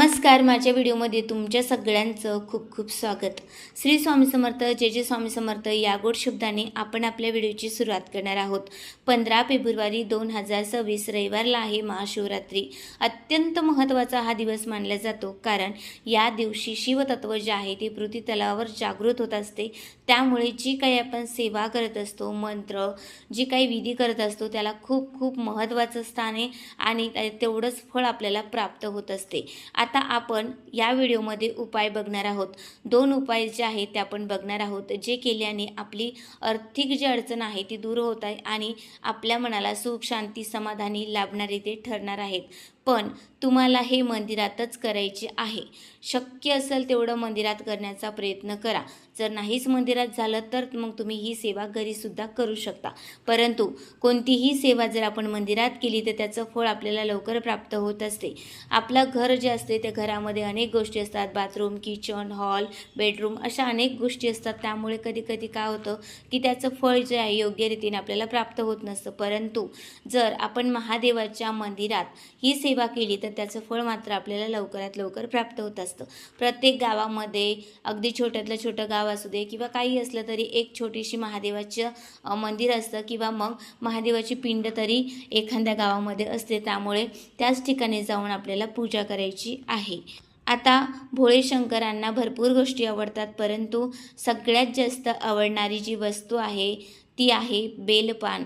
ನಮಸ್ಕಾರ नमस्कार माझ्या व्हिडिओमध्ये तुमच्या सगळ्यांचं खूप खूप स्वागत. श्री स्वामी समर्थ जे जे स्वामी समर्थ या गोड शब्दाने आपण आपल्या व्हिडिओची सुरुवात करणार आहोत. पंधरा फेब्रुवारी दोन हजार सव्वीस रविवारला आहे महाशिवरात्री. अत्यंत महत्त्वाचा हा दिवस मानला जातो कारण या दिवशी शिवतत्व जे आहे ते पृथ्वी तलावावर जागृत होत असते. त्यामुळे जी काही आपण सेवा करत असतो मंत्र जी काही विधी करत असतो त्याला खूप खूप महत्त्वाचं स्थान आहे आणि तेवढंच फळ आपल्याला प्राप्त होत असते. आता आपण या व्हिडिओमध्ये उपाय बघणार आहोत. दोन उपाय जे आहेत ते आपण बघणार आहोत जे केल्याने आपली आर्थिक जी अडचण आहे ती दूर होत आहे आणि आपल्या मनाला सुख शांती समाधानी लाभणारे ते ठरणार आहेत. पण तुम्हाला हे मंदिरातच करायचे आहे. शक्य असेल तेवढं मंदिरात करण्याचा प्रयत्न करा. जर नाहीच मंदिरात झालं तर मग तुम्ही ही सेवा घरीसुद्धा करू शकता. परंतु कोणतीही सेवा जर आपण मंदिरात केली तर त्याचं फळ आपल्याला लवकर प्राप्त होत असते. आपलं घर जे असते त्या घरामध्ये अनेक गोष्टी असतात. बाथरूम किचन हॉल बेडरूम अशा अनेक गोष्टी असतात. त्यामुळे कधी कधी काय होतं की त्याचं फळ जे आहे योग्य रीतीने आपल्याला प्राप्त होत नसतं. परंतु जर आपण महादेवाच्या मंदिरात ही सेवा केली तर त्याचं फळ मात्र आपल्याला लवकरात लवकर प्राप्त होत असतं. प्रत्येक गावामध्ये अगदी छोट्यातलं छोटं गाव असू दे किंवा काही असलं तरी एक छोटीशी महादेवाचं मंदिर असतं किंवा मग महादेवाची पिंड तरी एखाद्या गावामध्ये असते. त्यामुळे त्याच ठिकाणी जाऊन आपल्याला पूजा करायची आहे. आता भोळे शंकरांना भरपूर गोष्टी आवडतात परंतु सगळ्यात जास्त आवडणारी जी वस्तू आहे ती आहे बेलपान.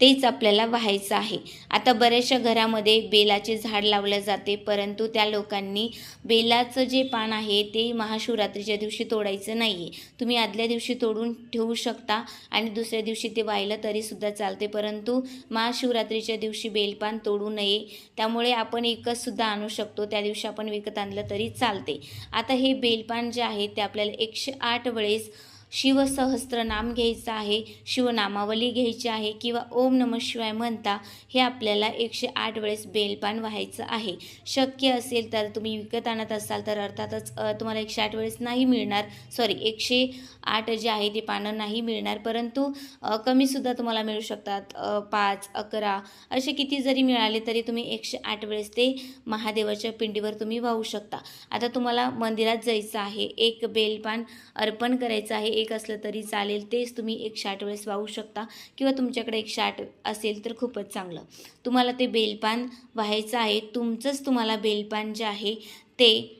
तेच आपल्याला व्हायचं आहे. आता बऱ्याचशा घरामध्ये बेलाचे झाड लावलं जाते परंतु त्या लोकांनी बेलाचं जे पान आहे ते महाशिवरात्रीच्या दिवशी तोडायचं नाही आहे तुम्ही आदल्या दिवशी तोडून ठेवू शकता आणि दुसऱ्या दिवशी ते वाहिलं तरीसुद्धा चालते परंतु महाशिवरात्रीच्या दिवशी बेलपान तोडू नये. त्यामुळे आपण एकचसुद्धा आणू शकतो त्या दिवशी आपण विकत आणलं तरी चालते. आता हे बेलपान जे आहे ते आपल्याला एकशे आठ वेळेस शिवसहस्त्रनाम घ्यायचं आहे शिवनामावली घ्यायची आहे किंवा ओम नम शिवाय म्हणता हे आपल्याला एकशे आठ वेळेस बेलपान व्हायचं आहे. शक्य असेल तर तुम्ही विकत आणत असाल तर अर्थातच तुम्हाला एकशे आठ वेळेस नाही मिळणार. सॉरी एकशे आठ जे आहे ते पानं नाही मिळणार. परंतु कमीसुद्धा तुम्हाला मिळू शकतात. पाच अकरा असे किती जरी मिळाले तरी तुम्ही एकशे आठ वेळेस ते महादेवाच्या पिंडीवर तुम्ही वाहू शकता. आता तुम्हाला मंदिरात जायचं आहे. एक बेलपान अर्पण करायचं आहे. एक असलं तरी चालेल तेच तुम्ही एकशे आठ वेळेस वाहू शकता किंवा तुमच्याकडे एकशे आठ असेल तर खूपच चांगलं. तुम्हाला ते बेलपान व्हायचं आहे तुमचंच तुम्हाला बेलपान जे आहे ते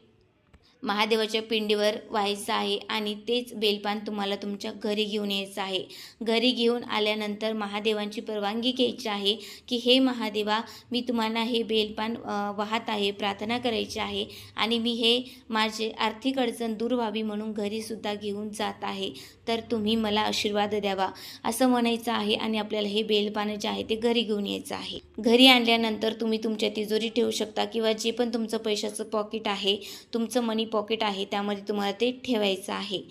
महादेवाच्या पिंडीवर व्हायचं आहे आणि तेच बेलपान तुम्हाला तुमच्या घरी घेऊन यायचं आहे. घरी घेऊन आल्यानंतर महादेवांची परवानगी घ्यायची आहे की हे महादेवा मी तुम्हाला हे बेलपान वाहत आहे प्रार्थना करायची आहे आणि मी हे माझे आर्थिक अडचण दूर व्हावी म्हणून घरीसुद्धा घेऊन जात आहे. तर तुम्ही मला आशीर्वाद द्यावा. असं म्हणायचं आहे आणि आपल्याला हे बेलपान जे आहे ते घरी घेऊन यायचं आहे. घरी आणल्यानंतर तुम्ही तुमच्या तिजोरी ठेवू शकता किंवा जे पण तुमचं पैशाचं पॉकेट आहे तुमचं मनी पॉकेट आहे त्यामध्ये तुम्हाला ते ठेवायचं आहे.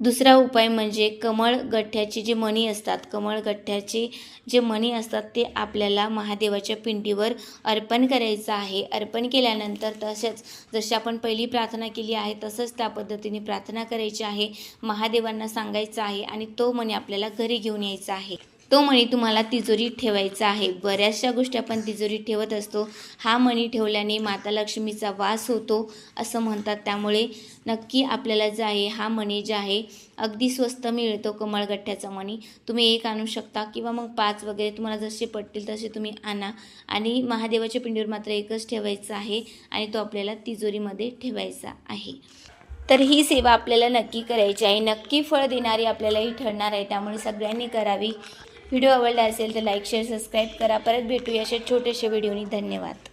दुसरा उपाय म्हणजे कमळ गठ्ठ्याचे जे मणी असतात कमळ गठ्ठ्याचे जे मणी असतात ते आपल्याला महादेवाच्या पिंडीवर अर्पण करायचं आहे. अर्पण केल्यानंतर तसेच जशी आपण पहिली प्रार्थना केली आहे तसंच त्या पद्धतीने प्रार्थना करायची आहे महादेवांना सांगायचं आहे आणि तो मणी आपल्याला घरी घेऊन यायचा आहे. तो मणी तुम्हाला तिजोरीत ठेवायचा आहे. बऱ्याचशा गोष्टी आपण तिजोरीत ठेवत असतो. हा मणी ठेवल्याने माता लक्ष्मीचा वास होतो असं म्हणतात. त्यामुळे नक्की आपल्याला जे आहे हा मणी जे आहे अगदी स्वस्त मिळतो कमळगठ्ठ्याचा मणी. तुम्ही एक आणू शकता किंवा मग पाच वगैरे तुम्हाला जसे पटतील तसे तुम्ही आणा. आणि महादेवाच्या पिंडीवर मात्र एकच ठेवायचं आहे आणि तो आपल्याला तिजोरीमध्ये ठेवायचा आहे. तर ही सेवा आपल्याला नक्की करायची आहे. नक्की फळ देणारी आपल्यालाही ठरणार आहे. त्यामुळे सगळ्यांनी करावी. व्हिडिओ आवडला असेल तर लाईक शेअर सबस्क्राईब करा. परत भेटूया अशा छोट्याशा व्हिडिओनी. धन्यवाद.